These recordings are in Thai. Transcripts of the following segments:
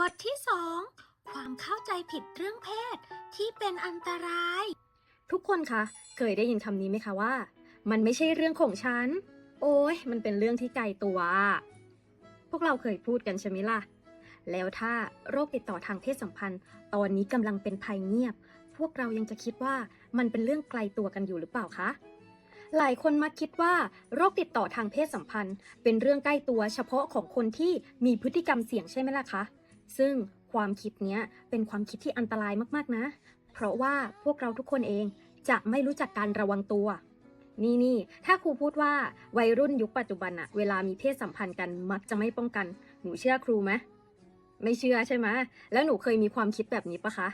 บทที่สองความเข้าใจผิดเรื่องเพศที่เป็นอันตราย ทุกคนคะ เคยได้ยินคำนี้ไหมคะว่า มันไม่ใช่เรื่องของฉัน โอ้ยมันเป็นเรื่องที่ไกลตัว พวกเราเคยพูดกันใช่ไหมล่ะ แล้วถ้าโรคติดต่อทางเพศสัมพันธ์ ตอนนี้กำลังเป็นภัยเงียบ พวกเรายังจะคิดว่ามันเป็นเรื่องไกลตัวกันอยู่หรือเปล่าคะหลายคนมักคิดว่าโรคติดต่อทางเพศสัมพันธ์ เป็นเรื่องใกล้ตัวเฉพาะของคนที่มีพฤติกรรมเสี่ยงใช่ไหมล่ะคะ ซึ่งความคิดเนี้ยเป็นความคิดที่อันตรายมากๆนะ เพราะว่าพวกเราทุกคนเองจะไม่รู้จักการระวังตัว นี่นี่ถ้าครูพูดว่าวัยรุ่นยุคปัจจุบันอะเวลามีเพศสัมพันธ์กันมักจะไม่ป้องกัน หนูเชื่อครูไหมไม่เชื่อใช่ไหมแล้วหนูเคยมีความคิดแบบนี้ปะคะ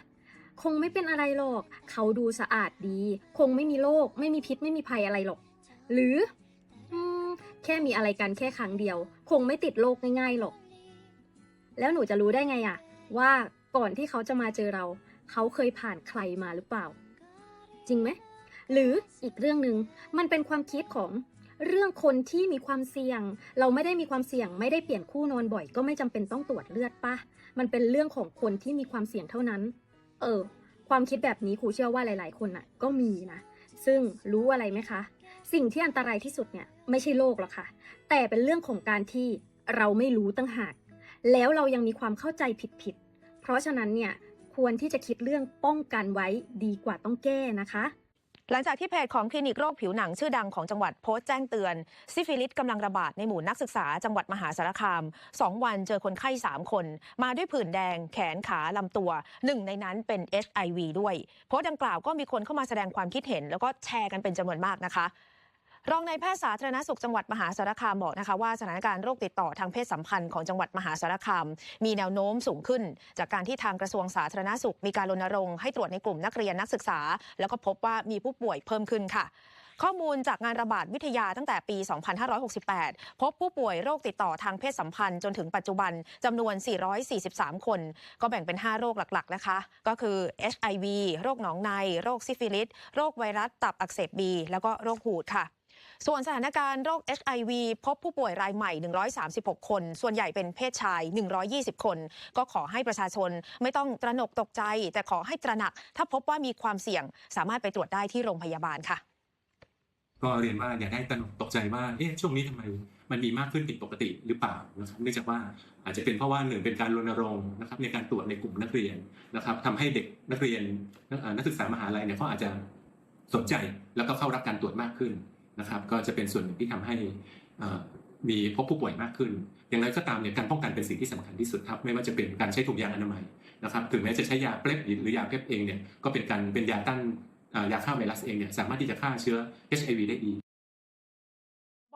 คงไม่เป็นอะไรหรอก เขาดูสะอาดดี คงไม่มีโรค ไม่มีพิษ ไม่มีภัยอะไรหรอก หรืออแค่มีอะไรกันแค่ครั้งเดียว คงไม่ติดโรคง่ายๆหรอก แล้วหนูจะรู้ได้ไงอะว่าก่อนที่เขาจะมาเจอเรา เขาเคยผ่านใครมาหรือเปล่า จริงไหม หรืออีกเรื่องหนึ่งมันเป็นความคิดของเรื่องคนที่มีความเสี่ยง เราไม่ได้มีความเสี่ยง ไม่ได้เปลี่ยนคู่นอนบ่อย ก็ไม่จำเป็นต้องตรวจเลือดปะมันเป็นเรื่องของคนที่มีความเสี่ยงเท่านั้น เออ ความคิดแบบนี้ครูเชื่อว่าหลาย ๆ คนน่ะ ก็มีนะ ซึ่งรู้อะไรไหมคะ สิ่งที่อันตรายที่สุดเนี่ยไม่ใช่โรคหรอกค่ะ แต่เป็นเรื่องของการที่เราไม่รู้ตั้งหาก แล้วเรายังมีความเข้าใจผิดๆ เพราะฉะนั้นเนี่ยควรที่จะคิดเรื่องป้องกันไว้ดีกว่าต้องแก้นะคะหลังจากที่เพจของคลินิกโรคผิวหนังชื่อดังของจังหวัดโพสต์แจ้งเตือน ซิฟิลิสกำลังระบาดในหมู่นักศึกษาจังหวัดมหาสารคาม 2 วันเจอคนไข้ 3 คน มาด้วยผื่นแดง แขนขาลำตัว หนึ่งในนั้นเป็น HIV ด้วย โพสต์ดังกล่าวก็มีคนเข้ามาแสดงความคิดเห็น แล้วก็แชร์กันเป็นจำนวนมากนะคะ รองนายแพทย์สาธารณสุขจังหวัดมหาสารคามบอกนะคะว่าสถานการณ์โรคติดต่อทางเพศสัมพันธ์ของจังหวัดมหาสารคาม มีแนวโน้มสูงขึ้น จากการที่ทางกระทรวงสาธารณสุข มีการรณรงค์ให้ตรวจในกลุ่มนักเรียนนักศึกษา แล้วก็พบว่ามีผู้ป่วยเพิ่มขึ้นค่ะข้อมูลจากงานระบาดวิทยาตั้งแต่ปี 2568 พบผู้ป่วยโรคติดต่อทางเพศสัมพันธ์จนถึงปัจจุบันจำนวน 443 คน ก็แบ่งเป็น 5 โรคหลักๆ นะคะ ก็คือ HIV โรคหนองใน โรคซิฟิลิส โรคไวรัสตับอักเสบบี แล้วก็โรคหูดค่ะ ส่วนสถานการณ์โรค HIV พบผู้ป่วยรายใหม่ 136 คน ส่วนใหญ่เป็นเพศชาย 120 คน ก็ขอให้ประชาชนไม่ต้องตระหนกตกใจ แต่ขอให้ตระหนัก ถ้าพบว่ามีความเสี่ยง สามารถไปตรวจได้ที่โรงพยาบาลค่ะ ก็เรียนว่าอย่าได้ตระหนกตกใจว่าเอ๊ะช่วงนี้ทำไมมันมีมากขึ้นผิดปกติหรือเปล่านะครับเนื่องจากว่าอาจจะเป็นเพราะว่าหนึ่งเป็นการรณรงค์นะครับในการตรวจในกลุ่มนักเรียนนะครับทำให้เด็กนักเรียนนักศึกษามหาลัยเนี่ยเขาอาจจะสนใจแล้วก็เข้ารับการตรวจมากขึ้น นะครับ ก็จะเป็นส่วนหนึ่งที่ทำให้มีพบผู้ป่วยมากขึ้น อย่างไรก็ตามเนี่ยการป้องกันเป็นสิ่งที่สำคัญที่สุดครับ ไม่ว่าจะเป็นการใช้ถุงยางอนามัยนะครับ ถึงแม้จะใช้ยาเพล็บหรือยาเพล็บเองเนี่ย ก็เป็นการเป็นยาต้านยาฆ่าไวรัสเองเนี่ย สามารถที่จะฆ่าเชื้อ HIV ได้ดี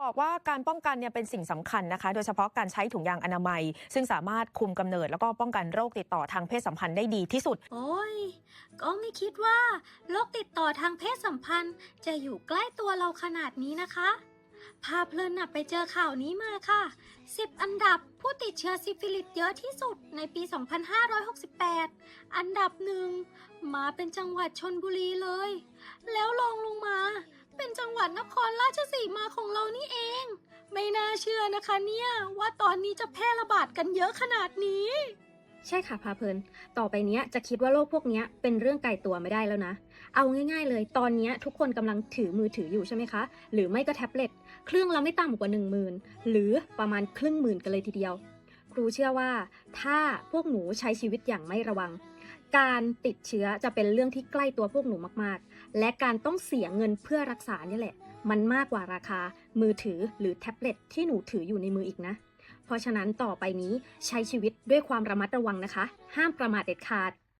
บอกว่าการป้องกันเนี่ยเป็นสิ่งสำคัญนะคะ โดยเฉพาะการใช้ถุงยางอนามัย ซึ่งสามารถคุมกำเนิด แล้วก็ป้องกันโรคติดต่อทางเพศสัมพันธ์ได้ดีที่สุด โอ้ย ก็ไม่คิดว่าโรคติดต่อทางเพศสัมพันธ์ จะอยู่ใกล้ตัวเราขนาดนี้นะคะพาเพลินน่ะไปเจอข่าวนี้มาค่ะ 10 อันดับผู้ติดเชื้อซิฟิลิสเยอะที่สุดในปี 2568 อันดับหนึ่งมาเป็นจังหวัดชนบุรีเลย แล้วลองลงมา เป็นจังหวัด นครราชสีมาของเรานี่เอง ไม่น่าเชื่อนะคะเนี่ยว่าตอนนี้จะแพร่ระบาดกันเยอะขนาดนี้ ใช่ค่ะพาเพลิน ต่อไปเนี้ยจะคิดว่าโรคพวกเนี้ยเป็นเรื่องไกลตัวไม่ได้แล้วนะ เอาง่ายๆเลย ตอนเนี้ยทุกคนกำลังถือมือถืออยู่ใช่ไหมคะ หรือไม่ก็แท็บเล็ต เครื่องละไม่ต่ำกว่า 1 0,000 หรือประมาณครึ่งหมื่นกันเลยทีเดียว รูเชื่อว่า ถ้าพวกหนูใช้ชีวิตอย่างไม่ระวัง การติดเชื้อจะเป็นเรื่องที่ใกล้ตัวพวกหนูมากๆ และการต้องเสียเงินเพื่อรักษาเนี่ยแหละ มันมากกว่าราคา มือถือหรือแท็บเล็ตที่หนูถืออยู่ในมืออีกนะ เพราะฉะนั้นต่อไปนี้ใช้ชีวิตด้วยความระมัดระวังนะคะ ห้ามประมาทเด็ดขาด